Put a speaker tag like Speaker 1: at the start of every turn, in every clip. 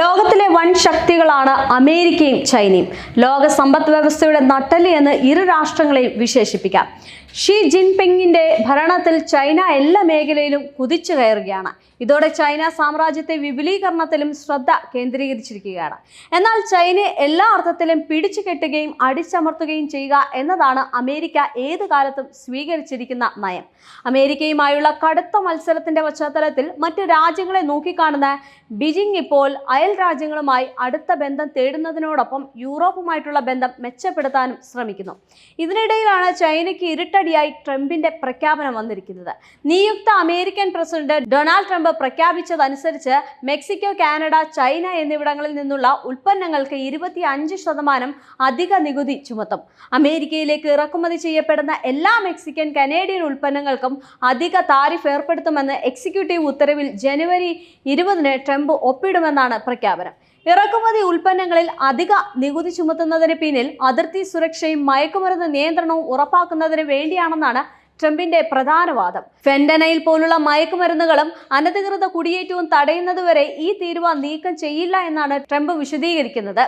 Speaker 1: ലോകത്തിലെ വൻ ശക്തികളാണ് അമേരിക്കയും ചൈനയും. ലോക സമ്പദ് വ്യവസ്ഥയുടെ നട്ടൽ എന്ന് ഇരു രാഷ്ട്രങ്ങളെയും വിശേഷിപ്പിക്കാം. ഷീ ജിൻപിങ്ങിന്റെ ഭരണത്തിൽ ചൈന എല്ലാ മേഖലയിലും കുതിച്ചു കയറുകയാണ്. ഇതോടെ ചൈന സാമ്രാജ്യത്തെ വിപുലീകരണത്തിലും ശ്രദ്ധ കേന്ദ്രീകരിച്ചിരിക്കുകയാണ്. എന്നാൽ ചൈനയെ എല്ലാ അർത്ഥത്തിലും പിടിച്ചു കെട്ടുകയും അടിച്ചമർത്തുകയും ചെയ്യുക എന്നതാണ് അമേരിക്ക ഏത് കാലത്തും സ്വീകരിച്ചിരിക്കുന്ന നയം. അമേരിക്കയുമായുള്ള കടുത്ത മത്സരത്തിന്റെ പശ്ചാത്തലത്തിൽ മറ്റു രാജ്യങ്ങളെ നോക്കിക്കാണുന്ന ബീജിംഗ് ഇപ്പോൾ അയൽ രാജ്യങ്ങളുമായി അടുത്ത ബന്ധം തേടുന്നതിനോടൊപ്പം യൂറോപ്പുമായിട്ടുള്ള ബന്ധം മെച്ചപ്പെടുത്താനും ശ്രമിക്കുന്നു. ഇതിനിടയിലാണ് ചൈനയ്ക്ക് ഇരുട്ടടിയായി ട്രംപിന്റെ പ്രഖ്യാപനം വന്നിരിക്കുന്നത്. നിയുക്ത അമേരിക്കൻ പ്രസിഡന്റ് ഡൊണാൾഡ് ട്രംപ് പ്രഖ്യാപിച്ചതനുസരിച്ച് മെക്സിക്കോ കാനഡ ചൈന എന്നിവിടങ്ങളിൽ നിന്നുള്ള ഉൽപ്പന്നങ്ങൾക്ക് ഇരുപത്തി അഞ്ച് ശതമാനം അധിക നികുതി ചുമത്തും. അമേരിക്കയിലേക്ക് ഇറക്കുമതി ചെയ്യപ്പെടുന്ന എല്ലാ മെക്സിക്കൻ കനേഡിയൻ ഉൽപ്പന്നങ്ങൾക്കും അധിക താരിഫ് ഏർപ്പെടുത്തുമെന്ന് എക്സിക്യൂട്ടീവ് ഉത്തരവിൽ ജനുവരി ഇരുപതിന് ട്രംപ് ഒപ്പിടുമെന്നാണ് പ്രഖ്യാപനം. ഇറക്കുമതി ഉൽപ്പന്നങ്ങളിൽ അധിക നികുതി ചുമത്തുന്നതിന് പിന്നിൽ അതിർത്തി സുരക്ഷയും മയക്കുമരുന്ന് നിയന്ത്രണവും ഉറപ്പാക്കുന്നതിന് വേണ്ടിയാണെന്നാണ് ട്രംപിന്റെ പ്രധാന വാദം ഫെന്റനയിൽ പോലുള്ള മയക്കുമരുന്നുകളും അനധികൃത കുടിയേറ്റവും തടയുന്നതുവരെ ഈ തീരുവ നീക്കം ചെയ്യില്ല എന്നാണ് ട്രംപ് വിശദീകരിക്കുന്നത്.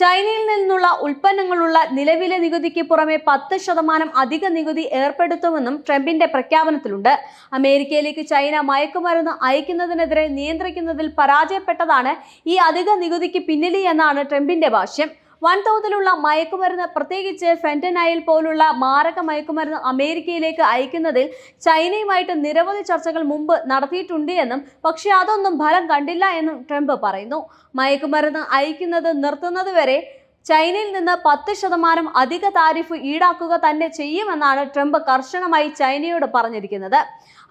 Speaker 1: ചൈനയിൽ നിന്നുള്ള ഉൽപ്പന്നങ്ങളുള്ള നിലവിലെ നികുതിക്ക് പുറമെ പത്ത് ശതമാനം അധിക നികുതി ഏർപ്പെടുത്തുമെന്നും ട്രംപിന്റെ പ്രഖ്യാപനത്തിലുണ്ട്. അമേരിക്കയിലേക്ക് ചൈന മയക്കുമരുന്ന് അയക്കുന്നതിനെതിരെ നിയന്ത്രിക്കുന്നതിൽ പരാജയപ്പെട്ടതാണ് ഈ അധിക നികുതിക്ക് പിന്നിലി എന്നാണ് ട്രംപിന്റെ ഭാഷ്യം. വൻതോതിലുള്ള മയക്കുമരുന്ന് പ്രത്യേകിച്ച് ഫെന്റനൈൽ പോലുള്ള മാരക മയക്കുമരുന്ന് അമേരിക്കയിലേക്ക് അയക്കുന്നതിൽ ചൈനയുമായിട്ട് നിരവധി ചർച്ചകൾ മുമ്പ് നടത്തിയിട്ടുണ്ട് എന്നും പക്ഷേ അതൊന്നും ഫലം കണ്ടില്ല എന്നും ട്രംപ് പറയുന്നു. മയക്കുമരുന്ന് അയക്കുന്നത് നിർത്തുന്നതുവരെ ചൈനയിൽ നിന്ന് പത്ത് ശതമാനം അധിക താരിഫ് ഈടാക്കുക തന്നെ ചെയ്യുമെന്നാണ് ട്രംപ് കർശനമായി ചൈനയോട് പറഞ്ഞിരിക്കുന്നത്.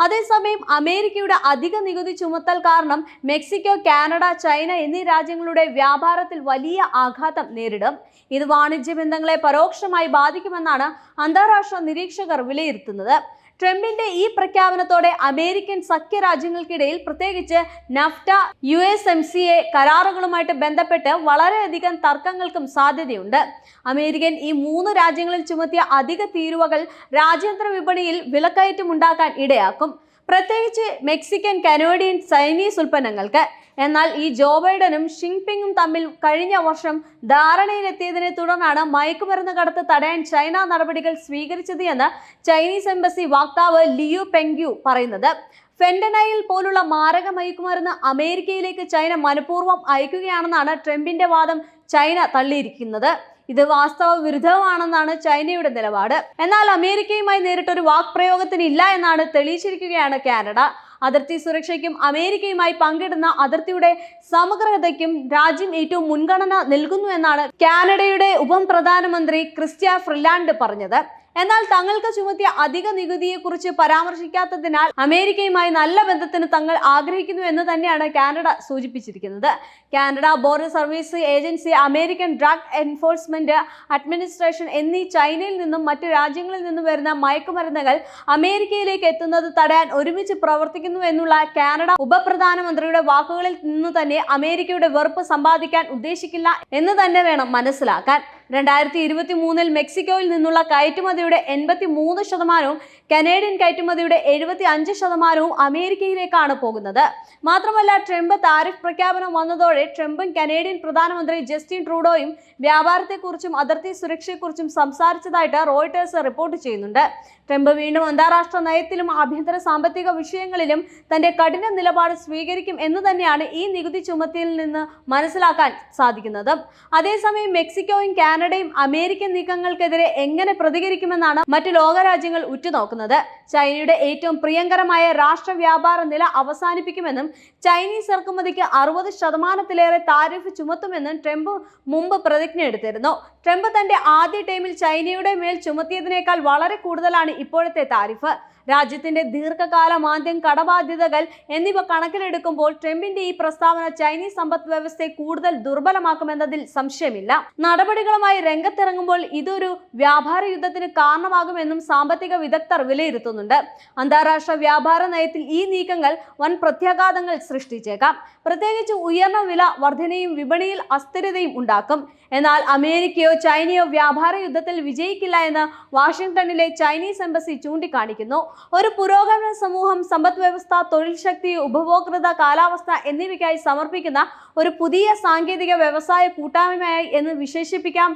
Speaker 1: അതേസമയം അമേരിക്കയുടെ അധിക നികുതി ചുമത്തൽ കാരണം മെക്സിക്കോ കാനഡ ചൈന എന്നീ രാജ്യങ്ങളുടെ വ്യാപാരത്തിൽ വലിയ ആഘാതം നേരിടും. ഇത് വാണിജ്യ ബന്ധങ്ങളെ പരോക്ഷമായി ബാധിക്കുമെന്നാണ് അന്താരാഷ്ട്ര നിരീക്ഷകർ വിലയിരുത്തുന്നത്. ട്രംപിന്റെ ഈ പ്രഖ്യാപനത്തോടെ അമേരിക്കൻ സഖ്യ രാജ്യങ്ങൾക്കിടയിൽ പ്രത്യേകിച്ച് NAFTA U S M C A കരാറുകളുമായിട്ട് ബന്ധപ്പെട്ട് വളരെയധികം തർക്കങ്ങൾക്കും സാധ്യതയുണ്ട്. അമേരിക്കൻ ഈ മൂന്ന് രാജ്യങ്ങളിൽ ചുമത്തിയ അധിക തീരുവകൾ രാജ്യാന്തര വിപണിയിൽ വിലക്കയറ്റം ഉണ്ടാക്കാൻ ഇടയാക്കും. പ്രത്യേകിച്ച് മെക്സിക്കൻ കനേഡിയൻ ചൈനീസ് ഉൽപ്പന്നങ്ങൾക്ക് എന്നാൽ ഈ ജോ ബൈഡനും ഷിങ്പിങ്ങും തമ്മിൽ കഴിഞ്ഞ വർഷം ധാരണയിലെത്തിയതിനെ തുടർന്നാണ് മയക്കുമരുന്ന് കടത്ത് തടയാൻ ചൈന നടപടികൾ സ്വീകരിച്ചത് എന്ന് ചൈനീസ് എംബസി വക്താവ് ലിയു പെങ്ക്യു പറയുന്നത്. ഫെന്റനൈൽ പോലുള്ള മാരക മയക്കുമരുന്ന് അമേരിക്കയിലേക്ക് ചൈന മനഃപൂർവം അയക്കുകയാണെന്നാണ് ട്രംപിന്റെ വാദം ചൈന തള്ളിയിരിക്കുന്നത്. ഇത് വാസ്തവ വിരുദ്ധമാണെന്നാണ് ചൈനയുടെ നിലപാട്. എന്നാൽ അമേരിക്കയുമായി നേരിട്ടൊരു വാക്പ്രയോഗത്തിന് ഇല്ല എന്നാണ് തെളിയിച്ചിരിക്കുകയാണ് കാനഡ. അതിർത്തി സുരക്ഷയ്ക്കും അമേരിക്കയുമായി പങ്കിടുന്ന അതിർത്തിയുടെ സമഗ്രതയ്ക്കും രാജ്യം ഏറ്റവും മുൻഗണന നൽകുന്നു എന്നാണ് കാനഡയുടെ ഉപപ്രധാനമന്ത്രി പ്രധാനമന്ത്രി ക്രിസ്ത്യ ഫ്രിലാൻഡ് പറഞ്ഞത്. എന്നാൽ തങ്ങൾക്ക് ചുമത്തിയ അധിക നികുതിയെക്കുറിച്ച് പരാമർശിക്കാത്തതിനാൽ അമേരിക്കയുമായി നല്ല ബന്ധത്തിന് തങ്ങൾ ആഗ്രഹിക്കുന്നു എന്ന് തന്നെയാണ് Canada സൂചിപ്പിച്ചിരിക്കുന്നത്. Canada border service agency American drug enforcement administration എന്നീ ചൈനയിൽ നിന്നും മറ്റ് രാജ്യങ്ങളിൽ നിന്നും വരുന്ന മയക്കുമരുന്നുകൾ അമേരിക്കയിലേക്ക് എത്തുന്നത് തടയാൻ ഒരുമിച്ച് പ്രവർത്തിക്കുന്നു എന്നുള്ള കാനഡ ഉപപ്രധാനമന്ത്രിയുടെ വാക്കുകളിൽ നിന്ന് തന്നെ അമേരിക്കയുടെ വെറുപ്പ് സമ്പാദിക്കാൻ ഉദ്ദേശിക്കില്ല എന്ന് തന്നെ വേണം മനസ്സിലാക്കാൻ. രണ്ടായിരത്തി ഇരുപത്തി മൂന്നിൽ മെക്സിക്കോയിൽ നിന്നുള്ള കയറ്റുമതിയുടെ എൺപത്തി മൂന്ന് ശതമാനവും കനേഡിയൻ കയറ്റുമതിയുടെ എഴുപത്തി അഞ്ച് ശതമാനവും അമേരിക്കയിലേക്കാണ് പോകുന്നത്. മാത്രമല്ല ട്രംപ് താരിഫ് പ്രഖ്യാപനം വന്നതോടെ ട്രംപും കനേഡിയൻ പ്രധാനമന്ത്രി ജസ്റ്റിൻ ട്രൂഡോയും വ്യാപാരത്തെക്കുറിച്ചും അതിർത്തി സുരക്ഷയെക്കുറിച്ചും സംസാരിച്ചതായിട്ട് റോയിട്ടേഴ്സ് റിപ്പോർട്ട് ചെയ്യുന്നുണ്ട്. ട്രംപ് വീണ്ടും അന്താരാഷ്ട്ര നയത്തിലും ആഭ്യന്തര സാമ്പത്തിക വിഷയങ്ങളിലും തന്റെ കഠിന നിലപാട് സ്വീകരിക്കും എന്ന് തന്നെയാണ് ഈ നികുതി ചുമത്തിയിൽ നിന്ന് മനസ്സിലാക്കാൻ സാധിക്കുന്നത്. അതേസമയം മെക്സിക്കോയും കാനഡയും അമേരിക്കൻ നീക്കങ്ങൾക്കെതിരെ എങ്ങനെ പ്രതികരിക്കുമെന്നാണ് മറ്റു ലോകരാജ്യങ്ങൾ ഉറ്റുനോക്കുന്നത്. ചൈനയുടെ ഏറ്റവും പ്രിയങ്കരമായ രാഷ്ട്ര വ്യാപാര നില അവസാനിപ്പിക്കുമെന്നും ചൈനീസ് ഇറക്കുമതിക്ക് അറുപത് ശതമാനത്തിലേറെ താരിഫ് ചുമത്തുമെന്നും ട്രംപ് മുമ്പ് പ്രതിജ്ഞ എടുത്തിരുന്നു ട്രംപ് തന്റെ ആദ്യ ടൈമിൽ ചൈനയുടെ മേൽ ചുമത്തിയതിനേക്കാൾ വളരെ കൂടുതലാണ് ഇപ്പോഴത്തെ താരിഫ്. രാജ്യത്തിന്റെ ദീർഘകാല മാന്ദ്യം കടബാധ്യതകൾ എന്നിവ കണക്കിലെടുക്കുമ്പോൾ ട്രംപിന്റെ ഈ പ്രസ്താവന ചൈനീസ് സമ്പദ് വ്യവസ്ഥയെ കൂടുതൽ ദുർബലമാക്കുമെന്നതിൽ സംശയമില്ല. നടപടികളുമായി രംഗത്തിറങ്ങുമ്പോൾ ഇതൊരു വ്യാപാര യുദ്ധത്തിന് കാരണമാകുമെന്നും സാമ്പത്തിക വിദഗ്ധർ വിലയിരുത്തുന്നുണ്ട്. അന്താരാഷ്ട്ര വ്യാപാര നയത്തിൽ ഈ നീക്കങ്ങൾ വൻ പ്രത്യാഘാതങ്ങൾ സൃഷ്ടിച്ചേക്കാം. പ്രത്യേകിച്ച് ഉയർന്ന വില വർധനയും വിപണിയിൽ അസ്ഥിരതയും ഉണ്ടാക്കും. എന്നാൽ അമേരിക്കയോ ചൈനയോ വ്യാപാര യുദ്ധത്തിൽ വിജയിക്കില്ല എന്ന് വാഷിംഗ്ടണിലെ ചൈനീസ് എംബസി ചൂണ്ടിക്കാണിക്കുന്നു. ഒരു പുരോഗമന സമൂഹം സമ്പദ് വ്യവസ്ഥ തൊഴിൽ ശക്തി ഉപഭോക്തൃത കാലാവസ്ഥ എന്നിവയ്ക്കായി സമർപ്പിക്കുന്ന ഒരു പുതിയ സാങ്കേതിക വ്യവസായ കൂട്ടായ്മയായി എന്ന് വിശേഷിപ്പിക്കാം.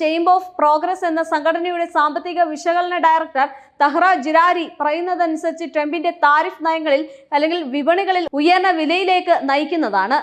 Speaker 1: ചേംബർ ഓഫ് പ്രോഗ്രസ് എന്ന സംഘടനയുടെ സാമ്പത്തിക വിശകലന ഡയറക്ടർ തഹ്റ ജിരാരി പറയുന്നതനുസരിച്ച് ട്രംപിന്റെ താരിഫ് നയങ്ങളിൽ അല്ലെങ്കിൽ വിപണികളിൽ ഉയർന്ന വിലയിലേക്ക് നയിക്കുന്നതാണ്.